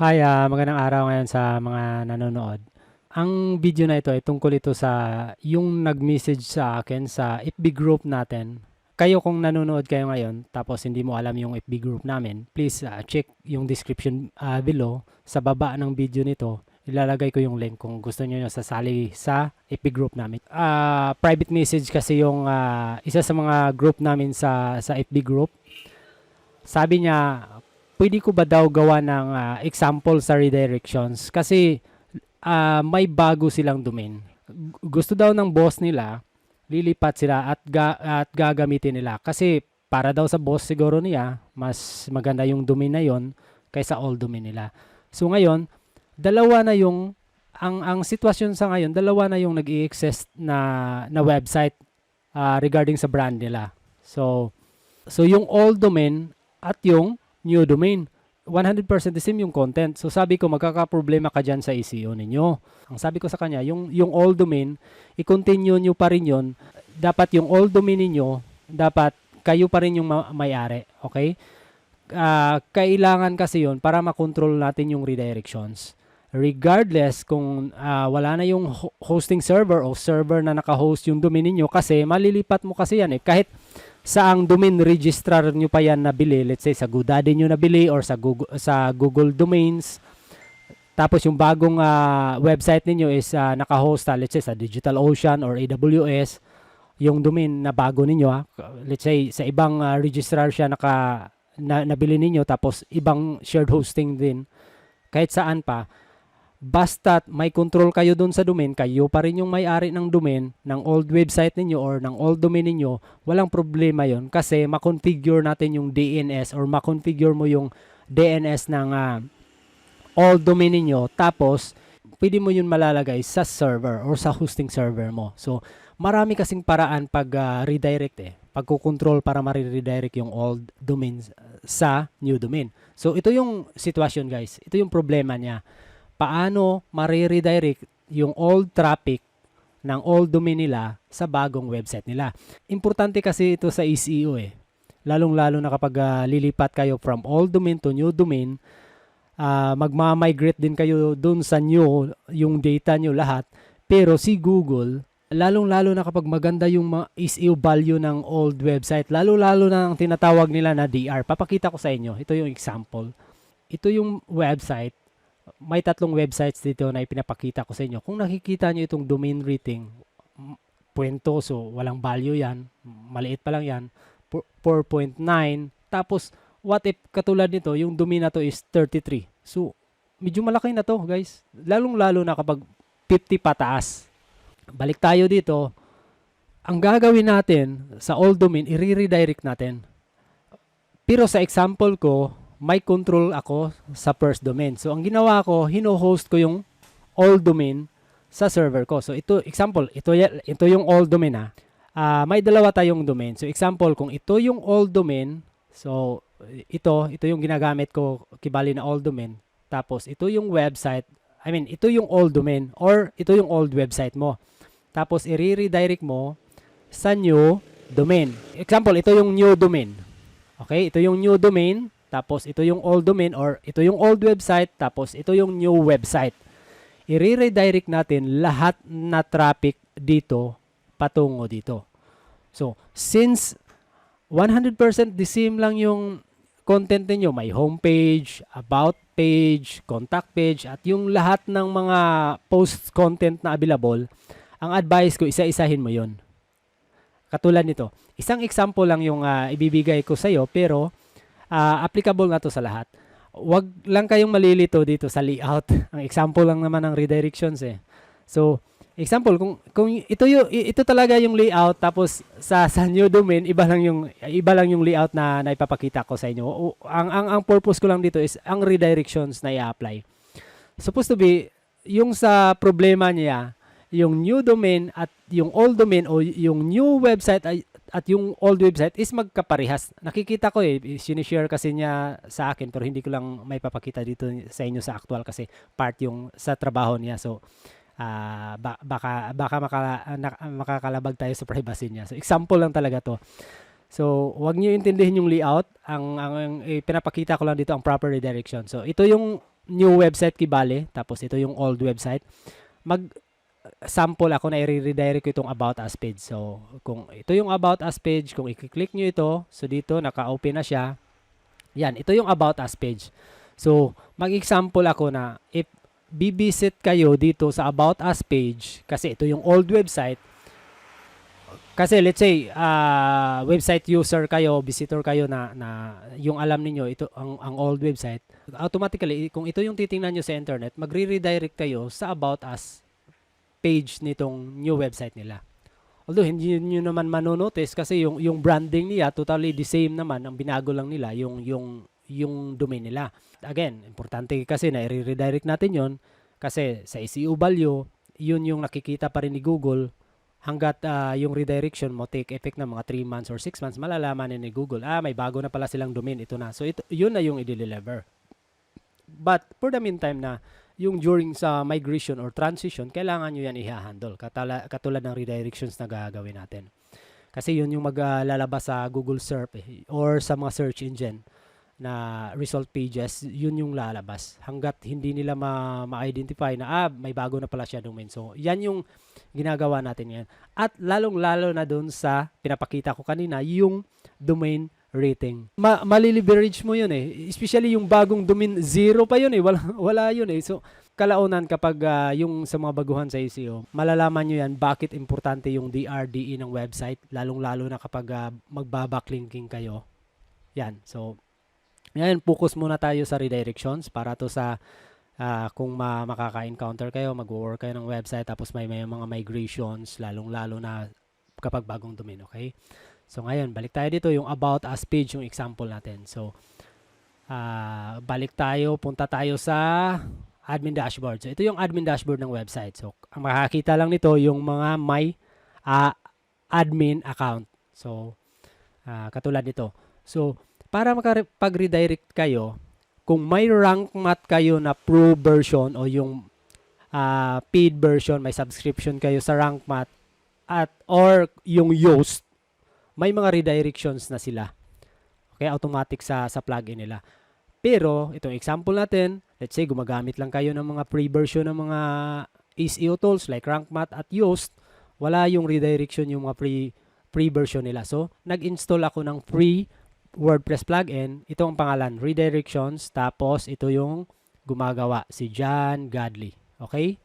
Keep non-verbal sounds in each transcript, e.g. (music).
Hi, ah, magandang araw ngayon sa mga nanonood. Ang video na ito ay tungkol ito sa yung nag-message sa akin sa FB group natin. Kayo kung nanonood kayo ngayon tapos hindi mo alam yung FB group namin, please ah, check yung description ah, below sa baba ng video nito. Ilalagay ko yung link kung gusto niyo sasali sa FB group namin. Ah, private message kasi yung ah, isa sa mga group namin sa sa FB group. Sabi niya, pwede ko ba daw gawa ng ah, example sa redirections? Kasi ah, may bago silang domain. Gu- Gusto daw ng boss nila, lilipat sila at, ga- at gagamitin nila. Kasi para daw sa boss siguro niya, mas maganda yung domain na yon kaysa all domain nila. So ngayon, dalawa na yung ang ang sitwasyon sa ngayon, dalawa na yung nag-i-exist na na website ah, regarding sa brand nila. So so yung all domain at yung new domain. 100% the same yung content. So sabi ko magkakaproblema ka dyan sa SEO ninyo. Ang sabi ko sa kanya, yung, yung all domain, i-continue nyo pa rin yun. Dapat yung all domain ninyo, dapat kayo pa rin yung ma- may-ari. Okay? Ah, kailangan kasi yun para makontrol natin yung redirections. Regardless kung ah, wala na yung ho- hosting server o server na naka-host yung domain ninyo kasi malilipat mo kasi yan eh. Kahit saang domain registrar nyo pa yan nabili, let's say sa GoDaddy nyo nabili or sa Google, sa Google Domains, tapos yung bagong ah, website ninyo is ah, naka-host ah, let's say sa DigitalOcean or AWS, yung domain na bago ninyo ah, let's say sa ibang ah, registrar siya naka na, nabili ninyo tapos ibang shared hosting din. Kahit saan pa basta may control kayo doon sa domain, kayo pa rin yung may-ari ng domain ng old website ninyo or ng old domain ninyo, walang problema yon kasi makonfigure natin yung DNS or makonfigure mo yung DNS ng ah, old domain ninyo tapos pwede mo yun malalagay sa server or sa hosting server mo. So, marami kasing paraan pag ah, redirect eh. Pagkukontrol para ma-redirect yung old domains ah, sa new domain. So, ito yung sitwasyon guys. Ito yung problema niya paano mariredirect yung old traffic ng old domain nila sa bagong website nila. Importante kasi ito sa SEO eh. Lalong-lalo na kapag ah, lilipat kayo from old domain to new domain, ah, magma-migrate din kayo dun sa new, yung data nyo lahat. Pero si Google, lalong-lalo na kapag maganda yung SEO value ng old website, lalo-lalo na ang tinatawag nila na DR. Papakita ko sa inyo. Ito yung example. Ito yung website may tatlong websites dito na ipinapakita ko sa inyo. Kung nakikita nyo itong domain rating, puwento, so walang value yan, maliit pa lang yan, Pu- 4.9, tapos what if katulad nito, yung domain na to is 33. So, medyo malaki na to guys. Lalong-lalo na kapag 50 pataas. Balik tayo dito, ang gagawin natin sa old domain, i-redirect natin. Pero sa example ko, may control ako sa first domain. So, ang ginawa ko, hino-host ko yung all domain sa server ko. So, ito, example, ito, ito yung all domain ha. Ah, may dalawa tayong domain. So, example, kung ito yung all domain, so, ito, ito yung ginagamit ko, kibali na all domain. Tapos, ito yung website, I mean, ito yung old domain or ito yung old website mo. Tapos, i-redirect mo sa new domain. Example, ito yung new domain. Okay, ito yung new domain, tapos ito yung old domain or ito yung old website, tapos ito yung new website. I-redirect natin lahat na traffic dito patungo dito. So, since 100% the same lang yung content ninyo, may homepage, about page, contact page, at yung lahat ng mga post content na available, ang advice ko, isa-isahin mo yon. Katulad nito. Isang example lang yung ah, ibibigay ko sa iyo pero ah, applicable na to sa lahat. Wag lang kayong malilito dito sa layout. (laughs) Ang example lang naman ng redirections eh. So, example kung kung ito yung ito talaga yung layout tapos sa (laughs) sa new domain iba lang yung iba lang yung layout na naipapakita ko sa inyo. O, ang ang ang purpose ko lang dito is ang redirections na i-apply. Supposed to be yung sa problema niya yung new domain at yung old domain o yung new website at yung old website is magkaparehas. Nakikita ko eh, sinishare kasi niya sa akin pero hindi ko lang may papakita dito sa inyo sa actual kasi part yung sa trabaho niya. So, ah, ba- baka, baka maka- na- makakalabag tayo sa privacy niya. So, example lang talaga to. So, wag niyo intindihin yung layout. Ang, ang, ang eh, pinapakita ko lang dito ang proper redirection. So, ito yung new website kibale, tapos ito yung old website. Mag sample ako na i-redirect ko itong about us page. So, kung ito yung about us page, kung i-click nyo ito, so dito naka-open na siya. Yan, ito yung about us page. So, mag-example ako na if bibisit kayo dito sa about us page, kasi ito yung old website, kasi let's say ah, website user kayo, visitor kayo na na yung alam niyo ito ang ang old website, automatically kung ito yung titingnan niyo sa internet, magre-redirect kayo sa about us page nitong new website nila. Although hindi niyo naman manonotice kasi yung yung branding niya totally the same naman, ang binago lang nila yung yung yung domain nila. Again, importante kasi na i-redirect natin 'yon kasi sa SEO value, yun yung nakikita pa rin ni Google hanggat ah, yung redirection mo take effect ng mga 3 months or 6 months, malalaman ni Google, ah, may bago na pala silang domain, ito na. So, ito, yun na yung i-deliver. But, for the meantime na, yung during sa migration or transition, kailangan nyo yan i-handle. Katala, katulad ng redirections na gagawin natin. Kasi yun yung maglalabas sa Google SERP eh, or sa mga search engine na result pages, yun yung lalabas. Hanggat hindi nila ma- ma-identify na, ah, may bago na pala siya domain. So, yan yung ginagawa natin yan. At lalong-lalo na doon sa pinapakita ko kanina, yung domain rating. Ma maliliverage mo yun eh. Especially yung bagong domain, zero pa yun eh. Wala, (laughs) wala yun eh. So, kalaunan kapag ah, yung sa mga baguhan sa SEO, malalaman nyo yan bakit importante yung DRDE ng website, lalong-lalo na kapag ah, magbabaklinking kayo. Yan. So, yan, focus muna tayo sa redirections para to sa ah, kung ma makaka-encounter kayo, mag-work kayo ng website tapos may, may mga migrations, lalong-lalo na kapag bagong domain, okay? So ngayon, balik tayo dito yung about us page yung example natin. So ah, balik tayo, punta tayo sa admin dashboard. So ito yung admin dashboard ng website. So ang makakita lang nito yung mga may ah, admin account. So ah, katulad nito. So para makapag-redirect kayo, kung may rank mat kayo na pro version o yung ah, paid version, may subscription kayo sa rank mat at or yung Yoast, may mga redirections na sila. Okay, automatic sa sa plugin nila. Pero itong example natin, let's say gumagamit lang kayo ng mga free version ng mga SEO tools like RankMath at Yoast, wala yung redirection yung mga free free version nila. So, nag-install ako ng free WordPress plugin. Ito ang pangalan, Redirections. Tapos, ito yung gumagawa, si John Godley. Okay?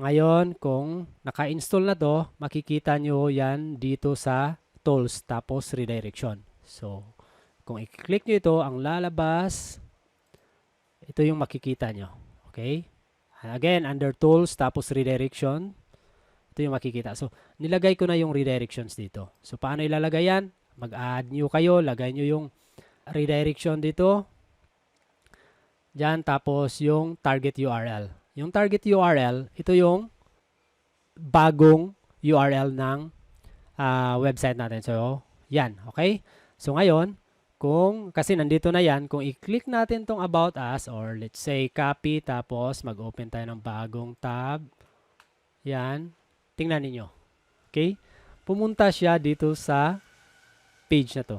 Ngayon, kung naka-install na to, makikita nyo yan dito sa tools tapos redirection. So, kung i-click nyo ito, ang lalabas, ito yung makikita nyo. Okay? Again, under tools tapos redirection, ito yung makikita. So, nilagay ko na yung redirections dito. So, paano ilalagay yan? Mag-add nyo kayo, lagay nyo yung redirection dito. Diyan, tapos yung target URL. Yung target URL, ito yung bagong URL ng ah, website natin. So, yan. Okay? So, ngayon, kung, kasi nandito na yan, kung i-click natin tong about us, or let's say copy, tapos mag-open tayo ng bagong tab. Yan. Tingnan ninyo. Okay? Pumunta siya dito sa page na to.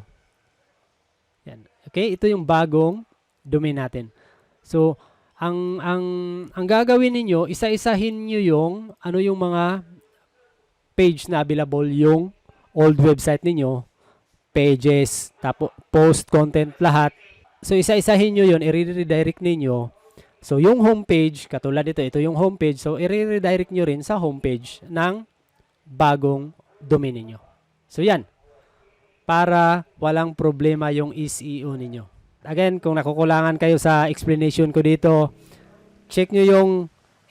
Yan. Okay? Ito yung bagong domain natin. So, ang ang ang gagawin ninyo, isa-isahin niyo yung ano yung mga page na available yung old website ninyo, pages, tapo post content lahat. So isa-isahin niyo yon, i-redirect ninyo. So yung homepage, katulad dito, ito yung homepage. So i-redirect niyo rin sa homepage ng bagong domain ninyo. So yan. Para walang problema yung SEO ninyo. Again, kung nakukulangan kayo sa explanation ko dito, check nyo yung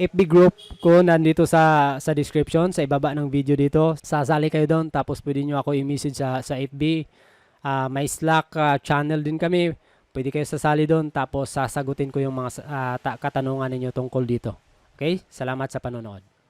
FB group ko nandito sa sa description, sa ibaba ng video dito. Sasali kayo doon, tapos pwede nyo ako i-message sa, sa FB. Ah, may Slack ah, channel din kami. Pwede kayo sasali doon, tapos sasagutin ko yung mga ta- katanungan ninyo tungkol dito. Okay? Salamat sa panonood.